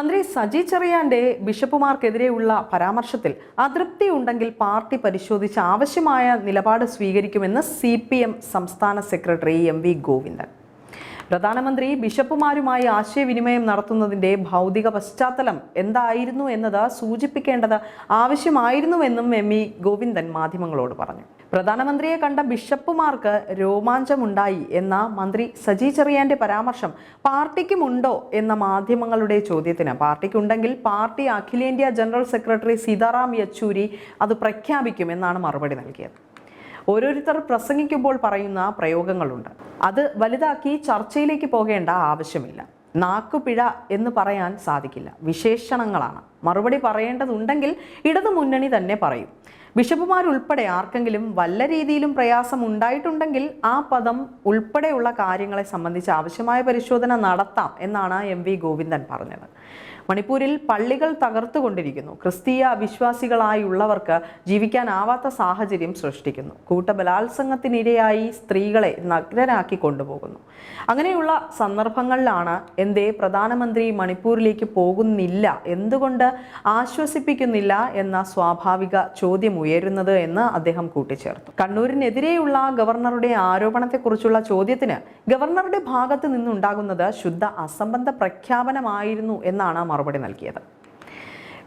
മന്ത്രി സജി ചെറിയാന്റെ ബിഷപ്പുമാർക്കെതിരെയുള്ള പരാമർശത്തിൽ അതൃപ്തി ഉണ്ടെങ്കിൽ പാർട്ടി പരിശോധിച്ച് ആവശ്യമായ നിലപാട് സ്വീകരിക്കുമെന്ന് സി സംസ്ഥാന സെക്രട്ടറി എം വി ഗോവിന്ദൻ. പ്രധാനമന്ത്രി ബിഷപ്പുമാരുമായി ആശയവിനിമയം നടത്തുന്നതിന്റെ ഭൗതിക പശ്ചാത്തലം എന്തായിരുന്നു എന്നത് സൂചിപ്പിക്കേണ്ടത് ആവശ്യമായിരുന്നുവെന്നും എം ഇ ഗോവിന്ദൻ മാധ്യമങ്ങളോട് പറഞ്ഞു. പ്രധാനമന്ത്രിയെ കണ്ട ബിഷപ്പുമാർക്ക് രോമാഞ്ചമുണ്ടായി എന്ന മന്ത്രി സജി ചെറിയാന്റെ പരാമർശം പാർട്ടിക്കുമുണ്ടോ എന്ന മാധ്യമങ്ങളുടെ ചോദ്യത്തിന്. പാർട്ടിക്കുണ്ടെങ്കിൽ പാർട്ടി അഖിലേന്ത്യാ ജനറൽ സെക്രട്ടറി സീതാറാം യെച്ചൂരി അത് പ്രഖ്യാപിക്കുമെന്നാണ് മറുപടി നൽകിയത്. ഓരോരുത്തർ പ്രസംഗിക്കുമ്പോൾ പറയുന്ന പ്രയോഗങ്ങളുണ്ട്. അത് വലുതാക്കി ചർച്ചയിലേക്ക് പോകേണ്ട ആവശ്യമില്ല. നാക്കുപിഴ എന്ന് പറയാൻ സാധിക്കില്ല. വിശേഷണങ്ങളാണ്. മറുപടി പറയേണ്ടതുണ്ടെങ്കിൽ ഇടതു മുന്നണി തന്നെ പറയും. ബിഷപ്പുമാരുൾപ്പെടെ ആർക്കെങ്കിലും വല്ല രീതിയിലും പ്രയാസം ഉണ്ടായിട്ടുണ്ടെങ്കിൽ ആ പദം ഉൾപ്പെടെയുള്ള കാര്യങ്ങളെ സംബന്ധിച്ച് ആവശ്യമായ പരിശോധന നടത്താം എന്നാണ് എം വി ഗോവിന്ദൻ പറഞ്ഞത്. മണിപ്പൂരിൽ പള്ളികൾ തകർത്തുകൊണ്ടിരിക്കുന്നു. ക്രിസ്തീയ വിശ്വാസികളായുള്ളവർക്ക് ജീവിക്കാനാവാത്ത സാഹചര്യം സൃഷ്ടിക്കുന്നു. കൂട്ടബലാത്സംഗത്തിനിരയായി സ്ത്രീകളെ നഗ്നരാക്കി കൊണ്ടുപോകുന്നു. അങ്ങനെയുള്ള സന്ദർഭങ്ങളിലാണ് എന്തേ പ്രധാനമന്ത്രി മണിപ്പൂരിലേക്ക് പോകുന്നില്ല. എന്തുകൊണ്ട് ആശ്വസിപ്പിക്കുന്നില്ല എന്ന സ്വാഭാവിക ചോദ്യം ഉയരുന്നത് എന്ന് അദ്ദേഹം കൂട്ടിച്ചേർത്തു. കണ്ണൂരിനെതിരെയുള്ള ഗവർണറുടെ ആരോപണത്തെക്കുറിച്ചുള്ള ചോദ്യത്തിന് ഗവർണറുടെ ഭാഗത്ത് നിന്നുണ്ടാകുന്നത് ശുദ്ധ അസംബന്ധ പ്രഖ്യാപനമായിരുന്നു എന്നാണ് മറുപടി നൽകിയത്.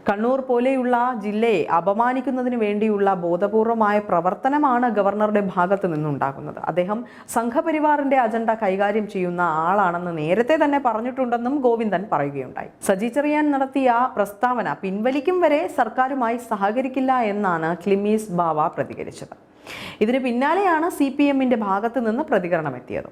കണ്ണൂർ പോലെയുള്ള ജില്ലയെ അപമാനിക്കുന്നതിന് വേണ്ടിയുള്ള ബോധപൂർവമായ പ്രവർത്തനമാണ് ഗവർണറുടെ ഭാഗത്ത് നിന്നുണ്ടാകുന്നത്. അദ്ദേഹം സംഘപരിവാറിന്റെ അജണ്ട കൈകാര്യം ചെയ്യുന്ന ആളാണെന്ന് നേരത്തെ തന്നെ പറഞ്ഞിട്ടുണ്ടെന്നും ഗോവിന്ദൻ പറയുകയുണ്ടായി. സജി ചെറിയാൻ നടത്തിയ പ്രസ്താവന പിൻവലിക്കും വരെ സർക്കാരുമായി സഹകരിക്കില്ല എന്നാണ് ക്ലിമീസ് ബാവ പ്രതികരിച്ചത്. ഇതിന് പിന്നാലെയാണ് സി പി എമ്മിന്റെ ഭാഗത്ത് നിന്ന് പ്രതികരണം എത്തിയത്.